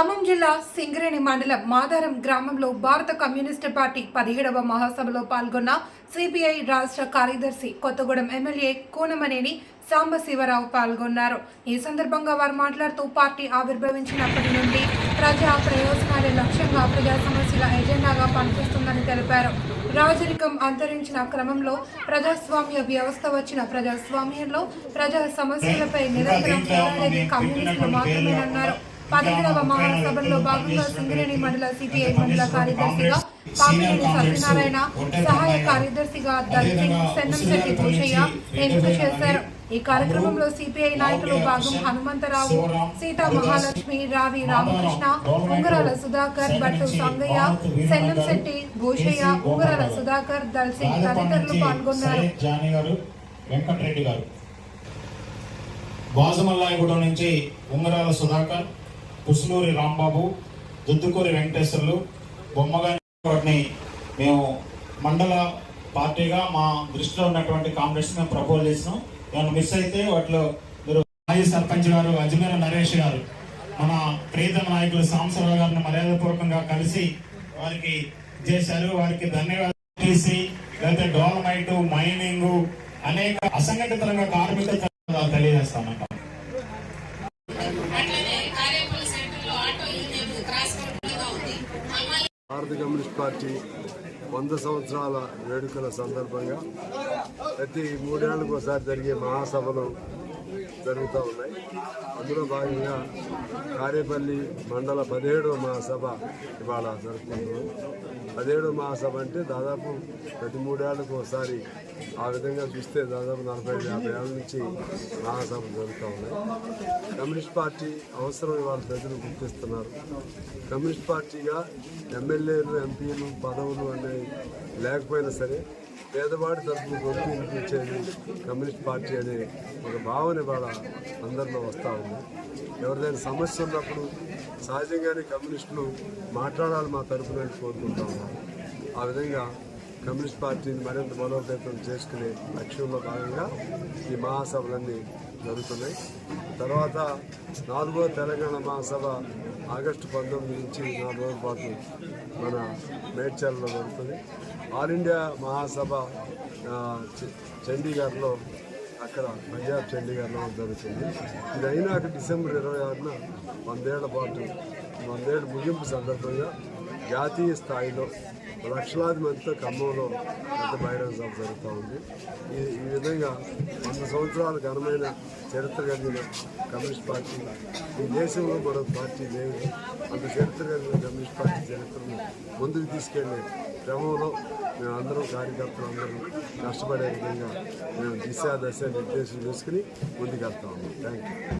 ఖమ్మం జిల్లా సింగరేణి మండలం మాదారం గ్రామంలో భారత కమ్యూనిస్టు పార్టీ పదిహేడవ మహాసభలో పాల్గొన్న సిపిఐ రాష్ట్ర కార్యదర్శి కొత్తగూడెం ఎమ్మెల్యే కూనమనేని సాంబశివరావు పాల్గొన్నారు. ఈ సందర్భంగా వారు మాట్లాడుతూ పార్టీ ఆవిర్భవించినప్పటి నుండి ప్రజా ప్రయోజనాలే లక్ష్యంగా ప్రజా సమస్యల ఎజెండాగా పనిచేస్తుందని తెలిపారు. రాజరికం అంతరించిన క్రమంలో ప్రజాస్వామ్య వ్యవస్థ వచ్చిన ప్రజాస్వామ్యంలో ప్రజా సమస్యలపై నిరంతరం పోరాడేది కమ్యూనిస్టులు మాత్రమేనన్నారు. పదిహేడవ మహాసభలో భాగంగా సింగరేణి మండల సిపిఐ మండల కార్యదర్శిగా పాపినేని సత్యనారాయణ సహాయ కార్యదర్శిగా దర్శింగ్ సెన్నంశెట్టి భూషయ్య ఎంపిక చేశారు. ఈ కార్యక్రమంలో సిపిఐ నాయకులు భాగం హనుమంతరావు సీతా మహాలక్ష్మి రావి రామకృష్ణ ఉంగరాల సుధాకర్ భట్టు సంగయ్య సెన్నంశెట్టి భూషయ్య ఉంగరాల సుధాకర్ దల్సింగ్ తదితరులు పాల్గొన్నారు. వెంకటరెడ్డి గారు. బాజమల్లాయగూడెం నుంచి ఉంగరాల సుధాకర్ పుసులూరి రాంబాబు దుద్దుకూరి వెంకటేశ్వర్లు బొమ్మగాని వాటిని మేము మండల పార్టీగా మా దృష్టిలో ఉన్నటువంటి కాంగ్రెస్ మేము ప్రపోజ్ చేసినాం. ఏమైనా మిస్ అయితే వాటిలో మీరు మాజీ సర్పంచ్ గారు అజ్మీర నరేష్ గారు మన ప్రీతమ నాయకులు సాంబశివరావు గారిని మర్యాదపూర్వకంగా కలిసి వారికి చేశారు. వారికి ధన్యవాదాలు టీసీ లేకపోతే డోలమైట్ మైనింగ్ అనేక అసంఘటిత రంగ కార్మికుల భారత కమ్యూనిస్ట్ పార్టీ వంద సంవత్సరాల వేడుకల సందర్భంగా ప్రతి మూడేళ్ళకు ఒకసారి జరిగే మహాసభలు జరుగుతూ ఉన్నాయి. అందులో భాగంగా కారేపల్లి మండల పదిహేడవ మహాసభ ఇవాళ జరుపుకుంటున్నాం. పదిహేడు మహాసభ అంటే దాదాపు ప్రతి మూడేళ్ళకు ఒకసారి ఆ విధంగా చూస్తే దాదాపు నలభై ఐదు యాభై ఏళ్ళ నుంచి మహాసభలు జరుగుతూ ఉన్నాయి. కమ్యూనిస్ట్ పార్టీ అవసరం ఇవాళ ప్రజలు గుర్తిస్తున్నారు. కమ్యూనిస్ట్ పార్టీగా ఎమ్మెల్యేలు ఎంపీలు పదవులు అనేవి లేకపోయినా సరే పేదవాడి తరఫున గొంతు వినిపించేది కమ్యూనిస్ట్ పార్టీ అనే ఒక భావన ఇవాళ అందరిలో వస్తూ ఉంది. ఎవరిదైనా సమస్య ఉన్నప్పుడు సహజంగానే కమ్యూనిస్టులు మాట్లాడాలి మా తరఫున కోరుకుంటాము. ఆ విధంగా కమ్యూనిస్ట్ పార్టీని మరింత బలోపేతం చేసుకునే లక్ష్యంలో భాగంగా ఈ మహాసభలన్నీ జరుగుతున్నాయి. తర్వాత నాలుగో తెలంగాణ మహాసభ ఆగస్టు పంతొమ్మిది నుంచి నాలుగు రోజుల పాటు మన మేడ్చల్లో జరుగుతుంది. ఆల్ ఇండియా మహాసభ చండీగఢ్లో అక్కడ పంజాబ్ చండీగఢ్లో జరుగుతుంది. ఇది అయినాక డిసెంబర్ ఇరవై ఆరున వందేళ్ళ పాటు వందేళ్ళ ముగింపు సందర్భంగా జాతీయ స్థాయిలో లక్షలాది మందితో ఖమ్మంలో పెద్ద బహిరంగ సభ జరుగుతూ ఉంది. ఈ ఈ విధంగా వంద సంవత్సరాల ఘనమైన చరిత్ర కలిగిన కమ్యూనిస్ట్ పార్టీ ఈ దేశంలో మరో పార్టీ లేదు. అంత చరిత్ర కలిగిన కమ్యూనిస్ట్ పార్టీ చరిత్రను ముందుకు తీసుకెళ్ళే క్రమంలో మేము అందరం కార్యకర్తలు అందరూ కష్టపడే విధంగా మేము దిశ దశ నిర్దేశం చేసుకుని ముందుకు వెళ్తా ఉన్నాం. Thank you